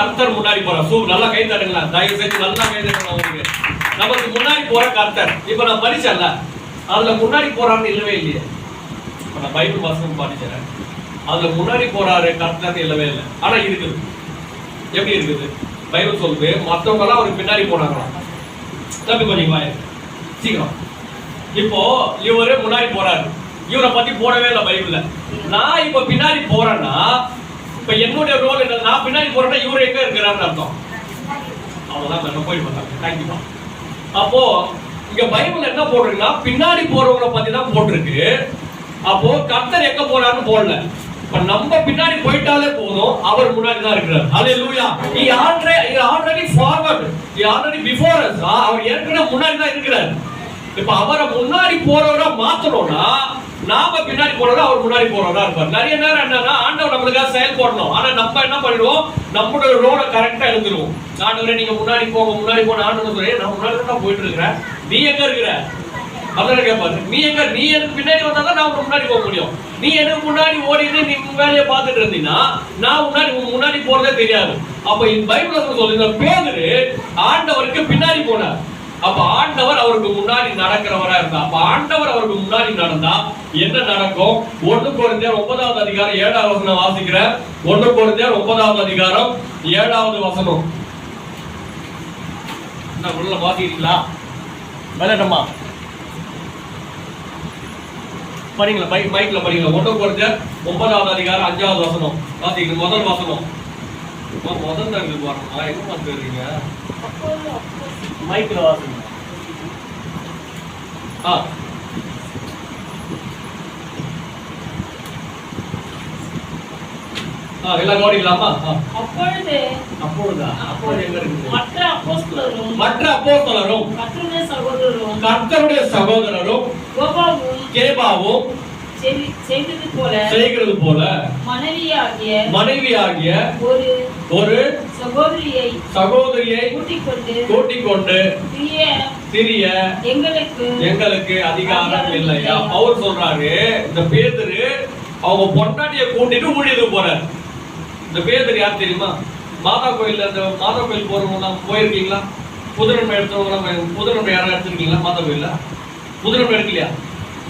கர்த்தர் முன்னாடி போறார். சூ நல்லா கை தட்டுங்களா தயவு செஞ்சு நல்லா கை தட்டுங்களா உங்களுக்கு நமக்கு முன்னாடி போற கர்த்தர். இப்ப நான் படிச்சேன்ல அதுல முன்னாடி போறான்னு இல்லவே இல்லையே. இப்ப நான் பைபிள் வாசகம் படிச்சேன். அதுல முன்னாடி போறாரு கர்த்தர் இல்லவே இல்லை. ஆனா இருக்குது. எப்படி இருக்குது? பைபிள் சொல்லுது மற்றவங்க எல்லாம் அவருக்கு பின்னாடி போனாங்களாம் தம்பி கொஞ்சம் வாங்க சீக்கிரம். இப்போ இவரு முன்னாடி போறாரு. இவரை பத்தி போடவே இல்லை பைபிள்ல. நான் இப்ப பின்னாடி போறேன்னா இப்ப என்னுடைய ரோல் என்ன நான் பின்னாடி போறேன்னா இவரு எங்க இருக்கிறான்னு அர்த்தம். அவ்வளவுதான் நம்ம போய் பார்த்தாங்க தேங்க்யூ அப்போ இங்க பைபிள் என்ன போட்டிருக்குன்னா பின்னாடி போறவங்களை பத்தி தான் போட்டிருக்கு. அப்போ கர்த்தர் எங்க போறாருன்னு போடல. இப்ப நம்ம பின்னாடி போயிட்டாலே போதும். அவர் முன்னாடி தான் இருக்கிறார். அது he E already already forward. He already before us. ஆ, அவர் ஏற்கனவே முன்னாடி தான் இருக்கிறார். இப்ப அவரை முன்னாடி போறவரை மாத்தணும்னா நாம பின்னாடி போறதா அவர் முன்னாடி போறதா இருப்பார். நிறைய நேரம் என்னன்னா ஆண்டவர் நம்மளுக்காக செயல்படணும். ஆனா நம்ம என்ன பண்ணிடுவோம்? நம்மளோட ரோட கரெக்டா எழுந்துருவோம் ஆண்டவரே நீங்க முன்னாடி போங்க முன்னாடி போன ஆண்டவர் நான் முன்னாடி தான் போயிட்டு இருக்கிறேன். நீ எங்க இருக்கிற? அதான் கேட்பாரு. நீ எங்க நீ எனக்கு பின்னாடி வந்தா தான் நான் உனக்கு முன்னாடி போக முடியும். நீ எனக்கு முன்னாடி ஓடிட்டு நீ வேலையை பார்த்துட்டு இருந்தீங்கன்னா நான் முன்னாடி முன்னாடி போறதே தெரியாது. அப்ப இந்த பைபிள் சொல்லி இந்த பேரு ஆண்டவருக்கு பின்னாடி போனார். அப்ப ஆண்டவர் அவருக்கு முன்னாடி நடக்கிறவரா இருந்தா அப்ப ஆண்டவர் அவருக்கு முன்னாடி நடந்தா என்ன நடக்கும்? ஒன்று குழந்தையர் ஒன்பதாவது அதிகாரம் ஏழாவது வசனம் வாசிக்கிறேன் ஒன்று குழந்தையர் ஒன்பதாவது அதிகாரம் ஏழாவது வசனம். என்ன உள்ள வாசிக்கிறீங்களா விளையாட்டம்மா. படிங்களா பைக் மைக்ல படிங்களா ஒன்று குறைஞ்ச ஒன்பதாவது அதிகாரம் அஞ்சாவது வசனம். வாசிக்கணும் முதல் வசனம். முதல் தான் இருக்கு பாருங்க எங்க பார்த்துருக்கீங்க மைக்ல வாசிங்க ஆ. எல்லாம் கவனிக்கலாமா. அப்பொழுது அப்பொழுதா? அப்பொழுது எங்க இருக்குது? மற்ற அப்போஸ்தலரும் மற்ற அப்போஸ்தலரும் கர்த்தருடைய சகோதரரும் கர்த்தருடைய சகோதரரும் கோபாவும் செய்தது போல செய்கிறது போல மனைவியாகிய மனைவியாகிய ஒரு ஒரு சகோதரியை சகோதரியை கூட்டிக் கொண்டு கூட்டிக் கொண்டு பிரிய சிறிய எங்களுக்கு எங்களுக்கு அதிகாரம் இல்லையா பவுல் சொல்றாரு இந்த பேதுரு அவங்க பொண்டாட்டிய கூட்டிட்டு ஊழியத்துக்கு போறாரு. இந்த பேதுரு யார் தெரியுமா? மாதா கோயில்ல இந்த மாதா கோயில் போறவங்க போயிருக்கீங்களா? புதுநன்மை எடுத்தவங்க புதுநன்மை யாரும் எடுத்திருக்கீங்களா மாதா கோயில்ல? புதுநன்மை எடுக்கலையா?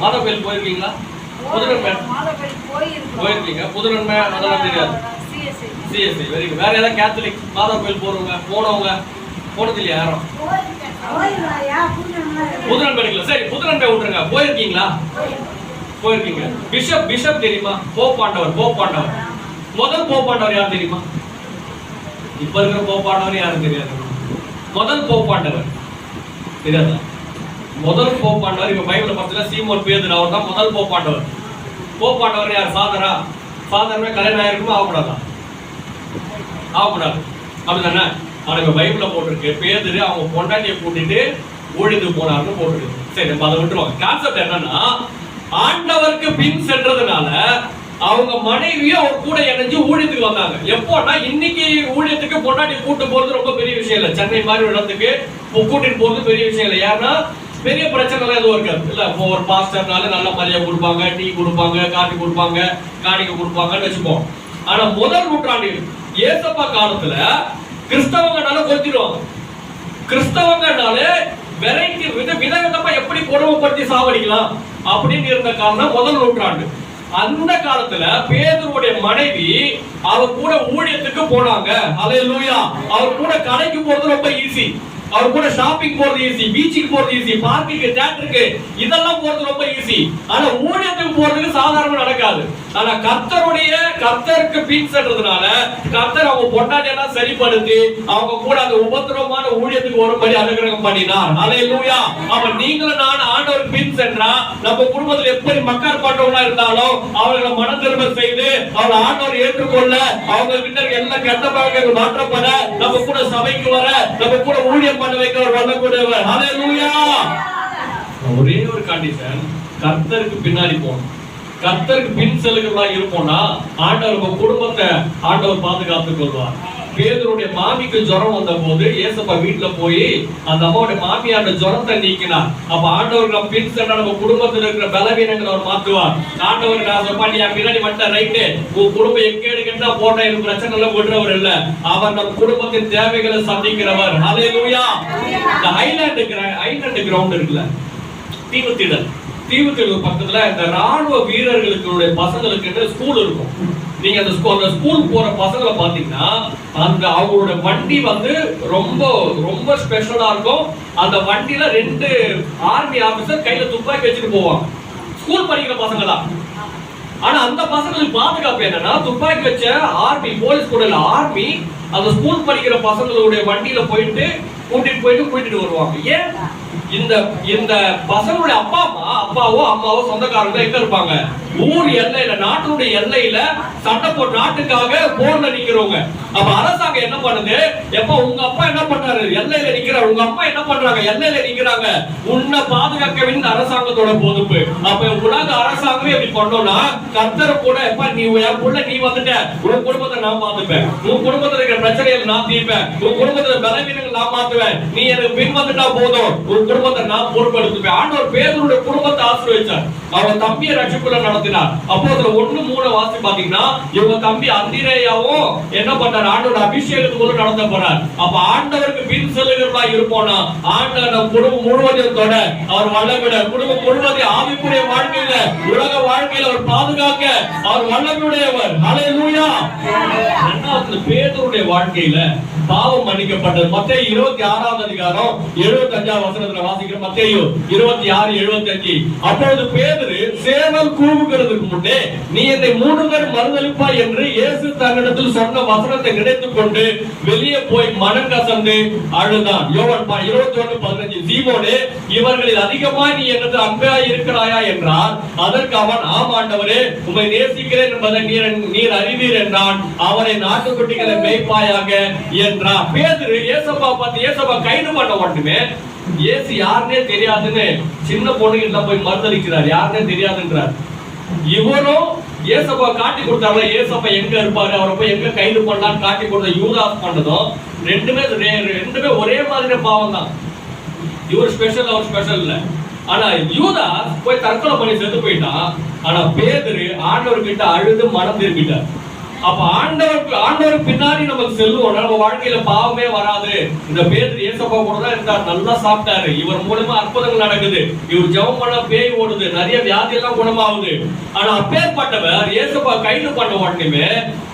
மாதா கோயில் போயிருக்கீங்களா? புதுநன்மை. போயிருக்கீங்க. புதுநன்மை அதெல்லாம் தெரியாது. சிஎஸ்சி வெரி குட் வேற ஏதாவது கேத்தலிக் மாதா கோயில் போறவங்க போனவங்க போனது இல்லையா யாரும்? புதுநன்மை சரி புதுநன்மை விட்டுருங்க. போயிருக்கீங்களா? போயிருக்கீங்க. பிஷப் பிஷப் தெரியுமா? போப்பாண்டவர் போப்பாண்டவர் முதல் போப்பாண்டவர் யார் தெரியுமா? இப்ப இருக்கிற போப்பாண்டவர் யாரும் தெரியாது. முதல் போப்பாண்டவர் தெரியாதா? முதல் போப்பாண்டவர் இப்ப பைபிள் பார்த்தீங்கன்னா சீமோன் பேதர் அவர் தான் முதல் போப்பாண்டவர் போப்பாண்டவர் யார்? ஃபாதரா ஃபாதர்னா கல்யாணம் ஆயிருக்குமா? ஆகக்கூடாதா? ஆகக்கூடாது. அப்படிதானே ஆனால் இப்போ பைபிளில் போட்டிருக்கு. பேதர் அவங்க பொண்டாட்டியை கூட்டிட்டு ஊழித்து போனார்னு போட்டிருக்கு. சரி நம்ம அதை விட்டுருவாங்க. கான்செப்ட் என்னன்னா ஆண்டவருக்கு பின் சென்றதுனால அவங்க மனைவியும் அவங்க கூட இணைஞ்சு ஊழியத்துக்கு வந்தாங்க. எப்போன்னா இன்னைக்கு ஊழியத்துக்கு பொண்டாட்டி கூட்டு போறது ரொம்ப பெரிய விஷயம் இல்லை. சென்னை மாதிரி இடத்துக்கு கூட்டிட்டு போறது பெரிய விஷயம் இல்லை. ஏன்னா பெரிய பிரச்சனைலாம் எதுவும் இருக்காது. இல்ல இப்போ ஒரு பாஸ்டர்னால நல்ல மரியாதை கொடுப்பாங்க டீ கொடுப்பாங்க காஃபி கொடுப்பாங்க காணிக்கை கொடுப்பாங்கன்னு வச்சுப்போம். ஆனா முதல் நூற்றாண்டில் ஏசப்பா காலத்துல கிறிஸ்தவங்கனால கொத்திடுவாங்க கிறிஸ்தவங்கனால வெரைட்டி வித விதவிதமா எப்படி கொடுமைப்படுத்தி சாவடிக்கலாம் அப்படின்னு இருந்த காரணம் முதல் நூற்றாண்டு. அந்த காலத்துல பேதருடைய மனைவி அவர் கூட ஊழியத்துக்கு போனாங்க. அல்லேலூயா அவர் கூட கடைக்கு போறது ரொம்ப ஈஸி அவர் கூட ஷாப்பிங் போறது ஈஸி பீச்சுக்கு போறது ஈஸி பார்க்குக்கு தியேட்டருக்கு இதெல்லாம் போறது ரொம்ப ஈஸி ஆனா ஊழியத்துக்கு போறதுக்கு சாதாரணமா நடக்காது. ஆனா கர்த்தருடைய கர்த்தருக்கு பின் சென்றதுனால கர்த்தர் அவங்க பொண்டாட்டியெல்லாம் சரிப்படுத்தி அவங்க கூட அந்த உபத்திரவமான ஊழியத்துக்கு வரும்படி அனுகிரகம் பண்ணினார். அல்லேலூயா அவன் நீங்களும் நான் ஆண்டவருக்கு பின் சென்றா நம்ம குடும்பத்தில் எப்படி மக்கள் பாட்டவனா இருந்தாலும் அவர்களை மன திரும்ப செய்து அவளை ஆண்டவர் ஏற்றுக்கொள்ள அவங்க கிட்ட எந்த எல்லா கெட்ட பழக்கங்கள் மாற்றப்பட நம்ம கூட சபைக்கு வர நம்ம கூட ஊழியம் பண்ண வைக்க வரக்கூடியவர். ஹalleluya ஒரே ஒரு கண்டிஷன் கர்த்தருக்கு பின்னாடி போகணும். கர்த்தருக்கு பின் செல்லுகிறதா இருப்போம்னா ஆண்டவர் உங்க குடும்பத்தை ஆண்டவர் பாதுகாத்துக் கொள்வார். பேதருடைய மாமிக்கு ஜுரம் வந்த போது ஏசப்பா வீட்டுல போய் அந்த அம்மாவுடைய மாமியாரோட ஜுரத்தை நீக்கினார். அப்ப ஆண்டவர் நம்ம பின் சென்ற நம்ம குடும்பத்தில் இருக்கிற பலவீனங்களை அவர் மாத்துவார். ஆண்டவர் நான் சொப்பா நீ பின்னாடி மட்டும் ரைட்டு உன் குடும்பம் எக்கேடு கெட்டா போட்ட எனக்கு பிரச்சனை எல்லாம் விடுறவர் இல்ல. அவர் நம் குடும்பத்தின் தேவைகளை சந்திக்கிறவர். ஹalleluya இந்த ஐலாண்ட் ஐலாண்ட் கிரவுண்ட் இருக்குல்ல தீவுத்திடல் தீவுத்திடல் பக்கத்துல இந்த ராணுவ வீரர்களுக்கு பசங்களுக்கு ஸ்கூல் இருக்கும். நீங்க அந்த ஸ்கூல் அந்த ஸ்கூல் போற பசங்களை பாத்தீங்கன்னா அந்த அவங்களோட வண்டி வந்து ரொம்ப ரொம்ப ஸ்பெஷலா இருக்கும். அந்த வண்டியில ரெண்டு ஆர்மி ஆபீசர் கையில துப்பாக்கி வச்சுட்டு போவாங்க. ஸ்கூல் படிக்கிற பசங்க தான் ஆனா அந்த பசங்களுக்கு பாதுகாப்பு என்னன்னா துப்பாக்கி வச்ச ஆர்மி போலீஸ் கூட இல்ல ஆர்மி அந்த ஸ்கூல் படிக்கிற பசங்களுடைய வண்டியில போயிட்டு கூட்டிட்டு போயிட்டு கூட்டிட்டு வருவாங்க. ஏன்? இந்த இந்த பசங்களுடைய அப்பா அம்மா அப்பாவோ அம்மாவோ சொந்தக்காரங்க எங்க இருப்பாங்க? ஊர் எல்லையில நாட்டுடைய எல்லையில சண்டை போட்டு நாட்டுக்காக போர்ல நிக்கிறவங்க. அப்ப அரசாங்கம் என்ன பண்ணுது? எப்ப உங்க அப்பா என்ன பண்றாரு? எல்லையில நிக்கிறாரு. உங்க அம்மா என்ன பண்றாங்க? எல்லையில நிக்கிறாங்க. உன்னை பாதுகாக்க வேண்டிய அரசாங்கத்தோட பொதுப்பு அப்ப உலக அரசாங்கமே இப்படி பண்ணோம்னா கர்த்தர் கூட எப்ப நீ என் புள்ள நீ வந்துட்ட. உன் குடும்பத்தை நான் பாத்துப்பேன் உன் குடும்பத்துல இருக்கிற பிரச்சனைகள் நான் தீர்ப்பேன். உன் குடும்பத்துல பலவீனங்கள் நான் மாத்துவேன். நீ எனக்கு பின் வந்துட்டா போதும். உன் குடும்பத்தை நான் பொறுப்பெடுத்துப்பேன். ஆண்டவர் பேருடைய குடும்பத்தை ஆசீர்வதிச்சார் அவன் தம்பியை ரட்சிப்புல நடத்தினார். அப்போ அதுல ஒண்ணு மூணு வாசி பாத்தீங்கன்னா இவங்க தம்பி அந்திரேயாவும் என்ன பண்றாரு? ஆண்டவர் அபிஷேகத்துக்குள்ள நடத்த போறார். அப்ப ஆண்டவருக்கு பின் செல்லுகிறதா இருப்போம்னா ஆண்டவர் நம் குடும்பம் முழுவதையும் தொட அவர் வல்லமிட குடும்பம் முழுவதையும் ஆவிக்குரிய வாழ்க்கையில உலக வாழ்க்கையில அவர் பாதுகாக்க அவர் வல்லமுடையவர் ஹalleluya பேதருடைய வாழ்க்கையில பாவம் மன்னிக்கப்பட்டது. மத்திய இருபத்தி ஆறாவது அதிகாரம் எழுபத்தி அஞ்சாவது வசனத்துல வாசிக்கிற மத்தேயு இருபத்தி ஆறு எழுபத்தி அஞ்சு அப்பொழுது பேதுரு சேவல் கூவுகிறதுக்கு முன்னே நீ என்னை மூன்று பேர் மறுதளிப்பாய் என்று இயேசு தன்னிடத்தில் சொன்ன வசனத்தை நினைத்து கொண்டு வெளியே போய் மனம் கசந்து அழுதான். யோவன் இருபத்தி ஒன்று பதினஞ்சு. சீமோனே இவர்களில் அதிகமாய் நீ எனது அன்பாய் இருக்கிறாயா என்றார் அதற்கு அவன் ஆம் ஆண்டவரே உம்மை நேசிக்கிறேன் என்பதை நீர் நீர் அறிவீர் என்றான். அவனை நாட்டுக்குட்டிகளை மேய்ப்பாயாக என்றார் பேதுரு ஏசப்பா பார்த்து ஏசப்பா கைது பண்ண மட்டுமே ஏசு யாருன்னே தெரியாதுன்னு சின்ன பொண்ணுகிட்ட போய் மறுதளிக்கிறார் யாருன்னே தெரியாதுன்றார். இவரும் ஏசப்பா காட்டி கொடுத்தாங்க ஏசப்பா எங்க இருப்பாரு? அவரை போய் எங்க கைது பண்ணலாம்னு காட்டி கொடுத்த யூதாஸ் பண்ணதும் ரெண்டுமே ரெண்டுமே ஒரே மாதிரி பாவம் தான் இவர் ஸ்பெஷல் அவர் ஸ்பெஷல் இல்ல. ஆனா யூதா போய் தற்கொலை பண்ணி செத்து போயிட்டான். ஆனா பேதரு ஆண்டவர்கிட்ட அழுது மனம் திரும்பிட்டார். அப்ப ஆண்டவருக்கு ஆண்டவர் பின்னாடி நமக்கு செல்லுவோம். நம்ம வாழ்க்கையில பாவமே வராது. இந்த பேர் ஏசப்பா கூட தான் இருந்தார். நல்லா சாப்பிட்டாரு. இவர் மூலமா அற்புதங்கள் நடக்குது. இவர் ஜெபம் பண்ண பேய் ஓடுது. நிறைய வியாதி எல்லாம் குணமாகுது. ஆனா அப்பேற்பட்டவர் ஏசப்பா கைது பண்ண உடனே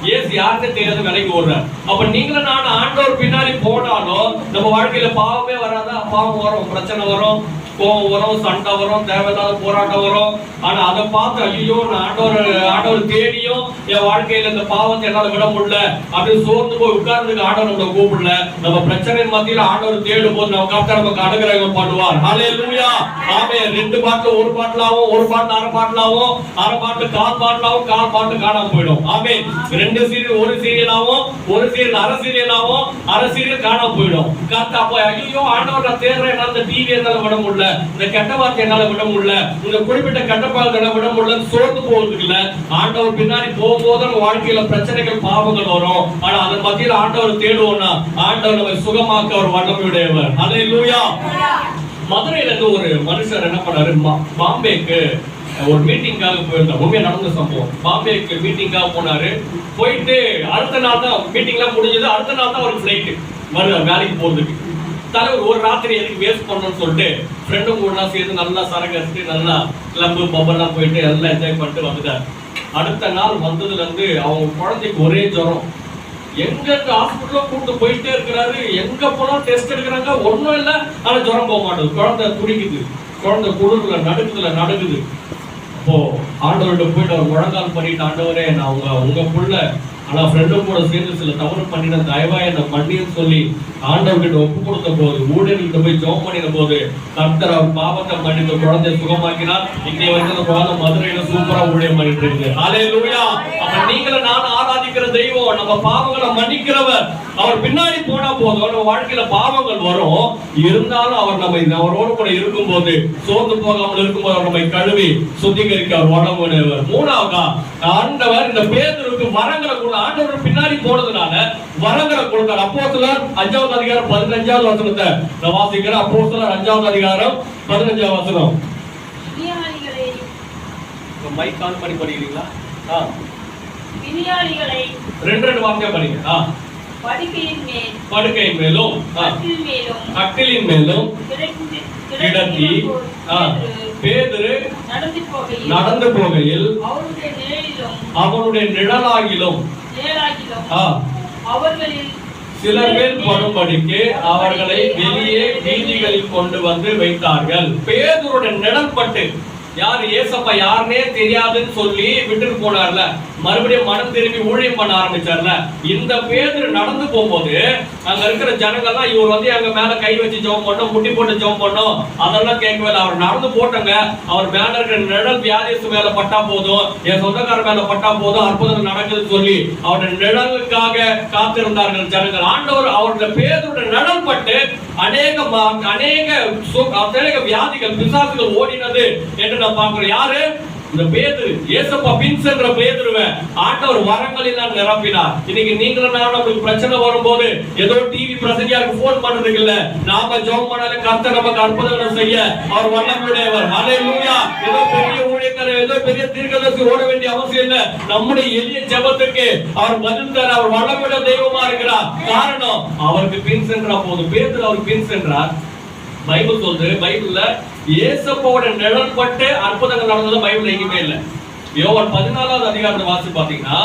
ஏசு யாருன்னு தெரியாத விலைக்கு ஓடுறார். அப்ப நீங்களும் நான் ஆண்டவர் பின்னாடி போனாலும் நம்ம வாழ்க்கையில பாவமே வராதா? பாவம் வரும். பிரச்சனை வரும். கோவம் வரும் சண்டை வரும் தேவையில்லாத போராட்டம் வரும். ஆனா அதை பார்த்து ஐயோ நான் ஆண்டவர் ஆண்டவர் தேடியும் என் வாழ்க்கையில இந்த பாவத்தை என்னால விட முடியல அப்படின்னு சோர்ந்து போய் உட்கார்ந்துக்கு ஆண்டவர் நம்மளை கூப்பிடல. நம்ம பிரச்சனை மத்தியில ஆண்டவர் தேடும் போது நம்ம கரெக்டா நமக்கு அனுகிரகம் பண்ணுவார். ஹலே லூயா ஆமே ரெண்டு பாட்டுல ஒரு பாட்டுலாவும் ஒரு பாட்டு அரை பாட்டுலாவும் அரை பாட்டு கால் பாட்டுலாவும் கால் பாட்டு காணாம போயிடும். ஆமே ரெண்டு சீரியல் ஒரு சீரியலாவும் ஒரு சீரியல் அரை சீரியலாவும் அரை சீரியல் காணாம போயிடும். கரெக்டா அப்போ ஐயோ ஆண்டவர் நான் தேடுறேன் என்னால இந்த டிவி என்னால விட முடியல. இந்த கெட்ட வார்த்தை என்னால விட முடியல. இந்த குறிப்பிட்ட கெட்ட பால்களை விட முடியல சோர்ந்து போவதுக்கு இல்ல ஆண்டவர் பின்னாடி போகும்போது நம்ம வாழ்க்கையில பிரச்சனைகள் பாவங்கள் வரும். ஆனா அதன் மத்தியில் ஆண்டவர் தேடுவோம்னா ஆண்டவர் நம்மை சுகமாக்க அவர் வல்லமையுடையவர். அதே லூயா மதுரையில இருந்து ஒரு மனுஷர் என்ன பண்ணாரு? பாம்பேக்கு ஒரு மீட்டிங்காக போயிருந்தார். உண்மையா நடந்த சம்பவம். பாம்பேக்கு மீட்டிங்காக போனாரு. போயிட்டு அடுத்த நாள் தான் மீட்டிங்லாம் முடிஞ்சது. அடுத்த நாள் தான் ஒரு ஃபிளைட்டு மறு வேலைக்கு போகிறதுக்கு தலைவர் ஒரு ராத்திரி எதுக்கு வேஸ்ட் பண்ணணும்னு சொல்லிட்டு ஃப்ரெண்டும் கூட சேர்ந்து நல்லா சரக்கு நல்லா கிளம்பு பப்பெல்லாம் போயிட்டு எல்லாம் என்ஜாய் பண்ணிட்டு வந்துட்டார். அடுத்த நாள் வந்ததுல இருந்து அவங்க குழந்தைக்கு ஒரே ஜுரம். எங்க ஹாஸ்பிட்டல கூட்டு போயிட்டே இருக்கிறாரு? எங்க போனாலும் டெஸ்ட் எடுக்கிறாங்க? ஒண்ணும் இல்லை. ஆனால் ஜுரம் போக மாட்டேங்குது குழந்தை துடிக்குது. குழந்தை குளிர்ல நடுக்குதுல நடுக்குது. அப்போ ஆண்டவர்கிட்ட போயிட்டு அவர் முழங்கால் பண்ணிட்டு ஆண்டவரே நான் உங்க உங்க புள்ள ஆனால் ஃப்ரெண்டும் கூட சேர்ந்து சில தவறு பண்ணின தயவா என்ன பண்ணின்னு சொல்லி ஆண்டவர்கிட்ட ஒப்பு கொடுத்த போது ஊழியர்கிட்ட போய் ஜோம் பண்ணின போது கர்த்தர் அவர் பாவத்தை மன்னித்து குழந்தை சுகமாக்கினார். இன்னை வந்து அந்த குழந்தை மதுரையில சூப்பரா ஊழியம் பண்ணிட்டு இருக்கு. ஹalleluya அப்ப நீங்களும் நான் ஆராதிக்கிற தெய்வம் நம்ம பாவங்களை மன்னிக்கிறவர். அவர் பின்னாடி போனா போதும். நம்ம வாழ்க்கையில பாவங்கள் வரும். இருந்தாலும் அவர் நம்ம அவரோடு கூட இருக்கும்போது சோர்ந்து போகாமல் இருக்கும்போது அவர் நம்மை கழுவி சுத்திகரிக்க அவர் வளமுடையவர் மூணாவதா ஆண்டவர் இந்த பேதருக்கு வரங்களை கூட ஆண்டவர் பின்னாடி போனதுனால வரங்களை கொடுத்தார். அப்போ சிலர் அஞ்சாவது அதிகாரம் பதினஞ்சாவது வசனத்தை நான் வாசிக்கிறேன். அப்போ சிலர் அஞ்சாவது அதிகாரம் பதினஞ்சாவது வசனம். மைக் ஆன் பண்ணி படிக்கிறீங்களா? ஆ. ரெண்டு ரெண்டு வார்த்தையா படிங்க. ஆ. படுக்கையின் மேல் படுக்கையின் மேலும் கட்டில் மேலும் கிடத்தி பேதுரு நடந்து போகையில் அவனுடைய நிழலாகிலும் அவர்களில் சிலர் மேல் படும்படிக்கு அவர்களை வெளியே வீதிகளில் கொண்டு வந்து வைத்தார்கள். பேதுருடைய நிழல் பட்டு யார் ஏசப்பா யாருனே தெரியாதுன்னு சொல்லி விட்டுட்டு போனார்ல. மறுபடியும் மனம் திரும்பி ஊழியம் பண்ண ஆரம்பிச்சார்ல. இந்த பேதுரு நடந்து போகும்போது அங்க இருக்கிற ஜனங்கள்லாம் இவர் வந்து எங்க மேல கை வச்சு ஜெபம் பண்ணோம் முட்டி போட்டு ஜெபம் பண்ணோம். அதெல்லாம் கேட்கவே இல்லை. அவர் நடந்து போட்டங்க. அவர் மேல இருக்கிற நிழல் வியாதிசு மேல பட்டா போதும். என் சொந்தக்கார மேல பட்டா போதும். அற்புதம் நடக்குதுன்னு சொல்லி அவருடைய நிழலுக்காக காத்திருந்தார்கள் ஜனங்கள். ஆண்டவர் அவருடைய பேருடைய நிழல் பட்டு அநேக அநேக அநேக வியாதிகள் பிசாசுகள் ஓடினது என்று நான் பார்க்கிறோம். யாரு? இந்த பேதுரு ஏசப்பா பின்சென்ற பேதுருவ ஆண்டவர் வரங்களினால் நிரப்பினார். இன்னைக்கு நீங்களும் நானும் நம்மளுக்கு பிரச்சனை வரும்போது ஏதோ டிவி பிரசங்கியாருக்கு போன் பண்றதுக்கு இல்ல நாம ஜோம் பண்ணாலும் கர்த்தர் நமக்கு அற்புதங்களை செய்ய அவர் வல்லமுடையவர் அலை லூயா ஏதோ பெரிய ஊழியக்கார ஏதோ பெரிய தீர்க்கதரிசி ஓட வேண்டிய அவசியம் இல்ல. நம்முடைய எளிய ஜெபத்துக்கு அவர் பதில் தர அவர் வல்லமுடைய தெய்வமா இருக்கிறார். காரணம் அவருக்கு பின் சென்றா போதும். பேதுரு அவர் பின் சென்றார். பைபிள் சொல்றது பைபிள்ல இயேசப்போட நிழல்பட்டு அற்புதங்கள் நடந்தது பைபிள் எங்கேயுமே இல்லை. யோவன் பதினாலாவது அதிகாரத்தை வாசி பாத்தீங்கன்னா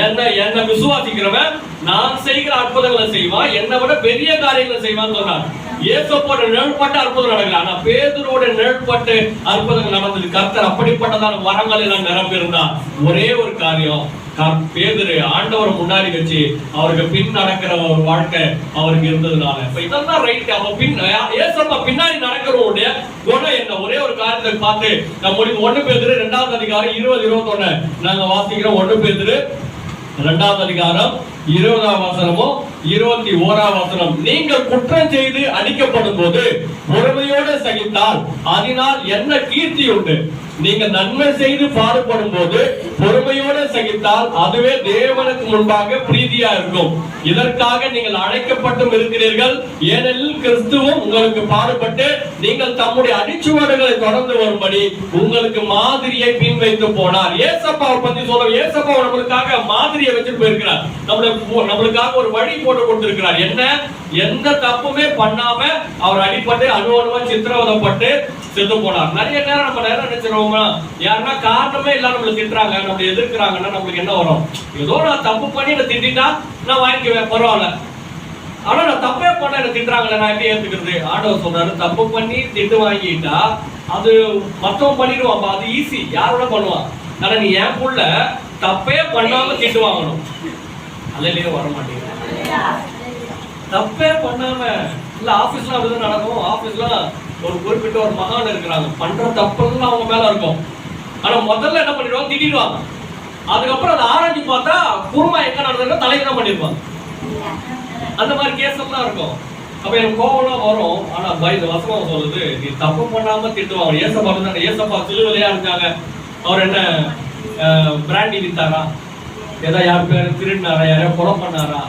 என்ன என்ன விசுவாசிக்கிறவன் நான் செய்கிற அற்புதங்களை செய்வான் என்னை விட பெரிய காரியங்களை செய்வான்னு சொன்னான் இயேசப்போட நிழல்பட்டு அற்புதம் நடக்கல. ஆனா பேதுரோட நிழல்பட்டு அற்புதங்கள் நடந்தது. கர்த்தர் அப்படிப்பட்டதான வரங்கள் எல்லாம் நிரம்பியிருந்தான் ஒரே ஒரு காரியம் கர்- பேதரு ஆண்டவர் முன்னாடி வச்சு அவருக்கு பின் நடக்கிற ஒரு வாழ்க்கை அவருக்கு இருந்ததுனால. இப்ப இதெல்லாம் ரைட் அவன் பின் ஏசப்பா பின்னாடி நடக்கிறவனுடைய குணம் என்ன? ஒரே ஒரு காரியத்தை பார்த்து நம்ம முடிவு ஒண்ணு பேதுரு ரெண்டாவது அதிகாரம் இருபது இருபத்தொன்னு. நாங்க வாசிக்கிறோம் ஒண்ணு பேதுரு இரண்டாவது அதிகாரம் இருபதாம் வசனமும் இருபத்தி ஓராம் வசனம். நீங்கள் குற்றம் செய்து அடிக்கப்படும் போது பொறுமையோடு சகித்தால் அதனால் என்ன கீர்த்தி உண்டு? நீங்கள் நன்மை செய்து பாடுபடும் போது பொறுமையோடு சகித்தால் அதுவே தேவனுக்கு முன்பாக பிரீதியா இருக்கும். இதற்காக நீங்கள் அழைக்கப்பட்டும் இருக்கிறீர்கள். ஏனெனில் கிறிஸ்துவும் உங்களுக்கு பாடுபட்டு நீங்கள் தம்முடைய அடிச்சுவடுகளை தொடர்ந்து வரும்படி உங்களுக்கு மாதிரியை பின் வைத்து போனார். ஏசப்பாவை பத்தி சொல்ல ஏசப்பா நம்மளுக்காக மாதிரியை வச்சுட்டு போயிருக்கிறார். நம்மளுக்கு நம்மளுக்காக ஒரு வழி போட்டு கொடுத்திருக்கிறார். என்ன? எந்த தப்புமே பண்ணாம அவர் அடிப்பட்டு அணு அணுவா சித்திரவதப்பட்டு செத்து போனார். நிறைய நேரம் நம்ம நேரம் நினைச்சிருவோம்? யாருன்னா காரணமே இல்லாம நம்மள திட்டுறாங்க. நம்மள எதிர்க்கிறாங்கன்னா நம்மளுக்கு என்ன வரும்? ஏதோ நான் தப்பு பண்ணி என்ன திட்டிட்டா நான் வாங்கிக்குவேன். பரவாயில்ல. ஆனா நான் தப்பே பண்ண என்ன திட்டுறாங்களே நான் எப்படி ஏத்துக்கிறது? ஆண்டவர் சொல்றாரு தப்பு பண்ணி திட்டு வாங்கிட்டா அது மத்தவன் பண்ணிடுவான் அது ஈஸி யாரோட பண்ணுவான் ஆனா நீ என் புள்ள தப்பே பண்ணாம திட்டு வாங்கணும். அல்லையே வர மாட்டேங்குது. தப்பே பண்ணாம. இல்ல ஆபீஸ்ல அப்படிதான் நடக்கும். ஆபீஸ்ல ஒரு குறிப்பிட்ட ஒரு மகான் இருக்கிறாங்க. பண்ற தப்பெல்லாம் அவங்க மேல இருக்கும். ஆனா முதல்ல என்ன பண்ணிடுவாங்க? திட்டிடுவாங்க. அதுக்கப்புறம் அதை ஆராய்ச்சி பார்த்தா குருமா எங்க நடந்ததுன்னா தலைக்கு பண்ணிருப்பாங்க. அந்த மாதிரி கேஸ் எல்லாம் இருக்கும். அப்ப எனக்கு கோவம்லாம் வரும். ஆனா பைது வசனம் சொல்லுது நீ தப்பு பண்ணாம திட்டுவாங்க. ஏசப்பா இருந்தாங்க ஏசப்பா சிலுவிலையா இருக்காங்க அவர் என்ன பிராண்டி வித்தாரா? ஏதோ யார் பேர் திருடினாரா? யாரையா கொலை பண்ணாரா?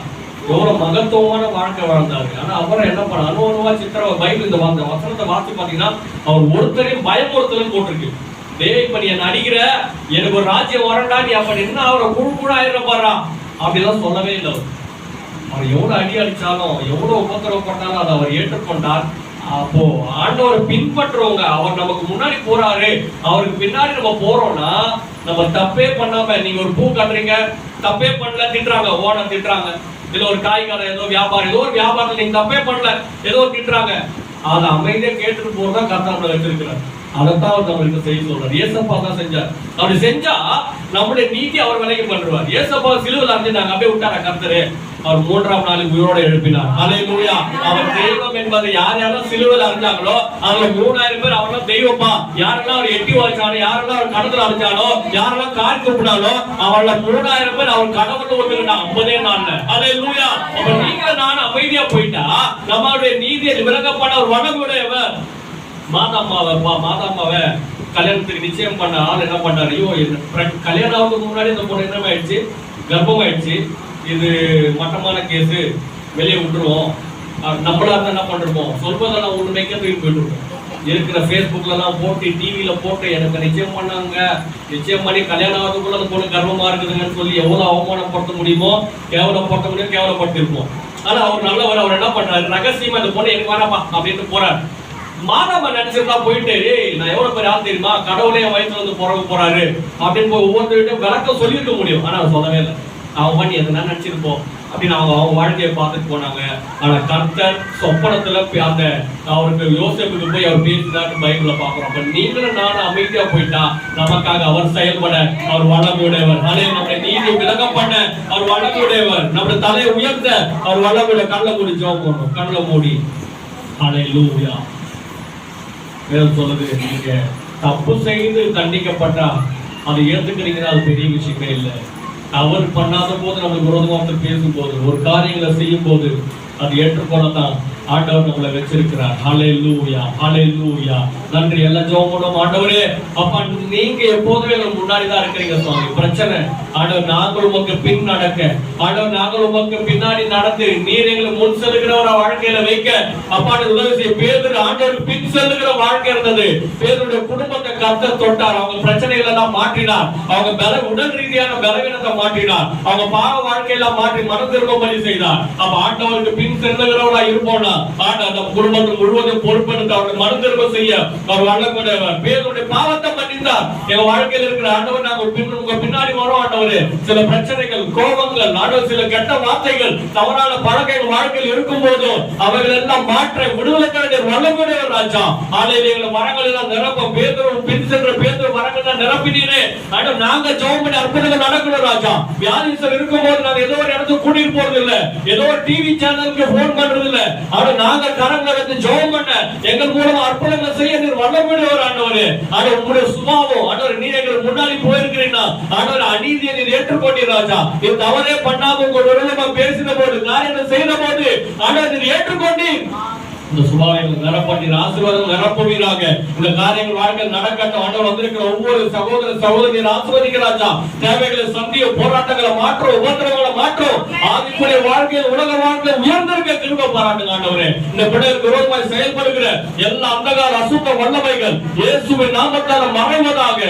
எவ்வளவு மகத்துவமான வாழ்க்கை வாழ்ந்தாரு ஆனா அப்புறம் என்ன பண்ண அனுபவமா சித்திர பைபிள் இந்த வந்த வசனத்தை வாசி பாத்தீங்கன்னா அவர் ஒருத்தரையும் பயமுறுத்தலும் போட்டிருக்கு. டேய் இப்ப நீ என்ன அடிக்கிற? எனக்கு ஒரு ராஜ்யம் வரண்டா நீ அப்ப என்ன அவரை குழு குழு ஆயிட போறா அப்படிலாம் சொல்லவே இல்லை அவர். எவ்வளவு அடி அடிச்சாலும் எவ்வளவு உபத்திரவம் அதை அவர் ஏற்றுக்கொண்டார். அப்போ ஆண்டவரை பின்பற்றுறவங்க அவர் நமக்கு முன்னாடி போறாரு. அவருக்கு பின்னாடி நம்ம போறோம்னா நம்ம தப்பே பண்ணாம நீங்க ஒரு பூ கட்டுறீங்க தப்பே பண்ணல திட்டுறாங்க ஓன திட்டுறாங்க. இல்ல ஒரு காய்கறி ஏதோ வியாபாரம் ஏதோ ஒரு வியாபாரத்துல நீங்க தப்பே பண்ணல. ஏதோ ஒரு திட்டுறாங்க. அதை அமைதியா கேட்டுட்டு போறதா கர்த்தர் வச்சிருக்கிறார். அதைத்தான் அவர் நம்மளுக்கு செய்ய சொல்றாரு. ஏசப்பா தான் செஞ்சார். அப்படி செஞ்சா நம்முடைய நீதி அவர் விலைக்கு பண்ணுவார் ஏசப்பா சிலுவில் அறிஞ்சிருந்தாங்க அப்படியே விட்டாரா கர்த்தரு? அவர் மூன்றாம் நாளுக்கு உயிரோட எழுப்பினார். ஹalleluya. அவர் தெய்வம் என்பது யார் யாரெல்லாம் சிலுவையில் அறிஞ்சாங்களோ அவங்க மூணாயிரம் பேர் அவரெல்லாம் தெய்வமா யாரெல்லாம் அவர் எட்டி வச்சானோ யாரெல்லாம் அவர் கடத்துல அடிச்சானோ யாரெல்லாம் கால் கூப்பிடானோ அவள மூணாயிரம் பேர் அவர் கடவுள் ஒத்துக்கிட்டான் ஐம்பதே நாள்ல. ஹalleluya. அப்ப நீங்க நான் அமைதியா போயிட்டா நம்மளுடைய நீதியை விலகப்பட ஒரு வனமுடையவர் மாதாம்மாவை பா மாதாம்மாவை கல்யாணத்துக்கு நிச்சயம் பண்ண ஆள் என்ன பண்ணாரு? ஐயோ என்ன கல்யாணம் ஆகிறதுக்கு முன்னாடி இந்த பொண்ணு என்ன ஆயிடுச்சு கர்ப்பம் ஆயிடுச்சு இது மட்டமான கேஸு. வெளியே விட்டுருவோம். நம்மளா இருந்தா என்ன பண்ணிருப்போம்? சொல்வதெல்லாம் ஒண்ணு மேய்க்க தூக்கி போயிட்டுருப்போம் இருக்கிற ஃபேஸ்புக்லலாம் போட்டு டிவியில் போட்டு எனக்கு நிச்சயம் பண்ணாங்க. நிச்சயம் பண்ணி கல்யாணம் ஆகிறதுக்குள்ள அந்த பொண்ணு கர்வமாக இருக்குதுங்கன்னு சொல்லி எவ்வளோ அவமானப்படுத்த முடியுமோ கேவலப்படுத்த முடியும் கேவலப்படுத்திருப்போம் ஆனால் அவர் நல்லவர். அவர் என்ன பண்ணுறாரு ரகசியமாக இந்த பொண்ணு எனக்கு வேணாப்பா அப்படின்ட்டு போறாரு. மாதாம நினைச்சிருந்தா போயிட்டு நான் எவ்வளவு பெரிய ஆள் தெரியுமா? கடவுளே வயசுல வந்து பிறகு போறாரு. அப்படின்னு போய் ஒவ்வொருத்தருக்கிட்டும் விளக்கம் சொல்லியிருக்க முடியும். ஆனா சொல்லவே இல்லை. அவன் பண்ணி எதுனா நினைச்சிருப்போம் அப்படின்னு அவங்க அவங்க வாழ்க்கையை பார்த்துட்டு போனாங்க. ஆனா கர்த்தர் சொப்பனத்துல அந்த அவருக்கு யோசிப்புக்கு போய் அவர் பேசினாரு பைபிள்ல பாக்குறோம் அப்ப நீங்களும் நானும் அமைதியா போயிட்டா நமக்காக அவர் செயல்பட அவர் வல்லமையுடையவர் அதே நம்முடைய நீதி விலக பண்ண அவர் வல்லமையுடையவர் நம்முடைய தலையை உயர்த்த அவர் வல்லமையுடைய கண்ணை மூடி ஜோம் பண்ணணும் கண்ணை மூடி. ஹalleluya. வேதம் சொல்லுது நீங்க தப்பு செய்து தண்டிக்கப்பட்டா அதை ஏத்துக்கிறீங்கன்னா அது பெரிய விஷயமே இல்லை. அவர் பண்ணாத போது நம்மளுக்கு விரோதமாக பேசும்போது ஒரு காரியங்களை செய்யும் போது அது ஏற்றுக்கொள்ளத்தான் ஆண்டவர் நம்மளை வச்சிருக்கிறார். ஹalleluya லூயா நன்றி எல்லாம் ஜோம் பண்ணுவோம். ஆண்டவரே அப்பா நீங்க எப்போதுமே எங்களுக்கு முன்னாடி தான் இருக்கிறீங்க சுவாமி. பிரச்சனை. ஆண்டவர் நாங்கள் உமக்கு பின் நடக்க. ஆண்டவர் நாங்கள் உமக்கு பின்னாடி நடந்து நீர் எங்களை முன் செல்கிறவர வாழ்க்கையில வைக்க. அப்பா உதவி செய்ய பேதர் ஆண்டவர் பின் செல்லுகிற வாழ்க்கை இருந்தது. பேருடைய குடும்பத்தை கத்த தொட்டார். அவங்க பிரச்சனைகளை தான் மாற்றினார். அவங்க பல உடல் ரீதியான பலவீனத்தை மாற்றினார். அவங்க பாவ வாழ்க்கையெல்லாம் மாற்றி மன பணி செய்தார். அப்ப ஆண்டவருக்கு பின் செல்லுகிறவரா இருப்போம்னா ஆண்டவர் நம்ம குடும்பத்தை முழுவதும் பொறுப்பெடுத்து அவருடைய செய்ய அவர் வல்லக்கூடியவர் பேருடைய பாவத்தை மன்னித்தார். எங்க வாழ்க்கையில இருக்கிற ஆண்டவர் நாங்க பின் உங்க பின்னாடி வரோம் ஆண்டவரே. சில பிரச்சனைகள் கோபங்கள் ஆண்டவர் சில கெட்ட வார்த்தைகள் தவறான பழக்கங்கள் வாழ்க்கையில் இருக்கும் போதும் அவைகள் எல்லாம் மாற்ற வல்லமுடையவர் ராஜா. ஆலையில எங்களை மரங்கள் எல்லாம் நிரப்ப பேதரும் பின் சென்ற பேதர் மரங்கள் எல்லாம் நிரப்பினீரே. ஆண்டவர் நாங்க ஜெபம் பண்ணி அற்புதங்கள் நடக்கணும் ராஜா. இருக்கும் போது நாங்க ஏதோ ஒரு இடத்துக்கு கூட்டிட்டு போறது இல்ல ஏதோ ஒரு டிவி சேனலுக்கு போன் பண்றது இல்ல ஆனா நாங்க கரம் வச்சு ஜெபம் பண்ண எங்கள் மூலம் அற்புதங்கள் செய்ய நீர் வல்லமுடையவர் ஆண்டவரே. ஆனா உங்களுடைய சுபாவம் ஆண்டவர் நீர் எங்களுக்கு முன்னாடி போயிருக்கிறீங்கன்னா ஆண்டவர் அநீதியை நீர் ஏற்றுக்கொண்டீர் ராஜா. இது தவறே பண்ணாம உங்க பேசின போது காரியங்கள் செய்த போது ஆண்டவர் நீர் ஏற்றுக்கொண்டீர். இந்த சுபாவைகள் நிரப்பட்டி ஆசீர்வாதம் நிரப்புவீராக. இந்த காரியங்கள் வாழ்க்கை நடக்கட்டும். ஆண்டவர் வந்திருக்கிற ஒவ்வொரு சகோதர சகோதரியை ஆசீர்வதிக்கிறாச்சா தேவைகளை சந்திய போராட்டங்களை மாற்றும் உபத்திரங்களை மாற்றும் ஆதிக்குரிய வாழ்க்கையில் உலக வாழ்க்கையில் உயர்ந்திருக்க திரும்ப பாராட்டுங்க ஆண்டவரே. இந்த பிள்ளைகளுக்கு விரோதமாய் செயல்படுகிற எல்லா அந்தகார அசுத்த வல்லமைகள் இயேசுவின் நாமத்தால மறைவதாக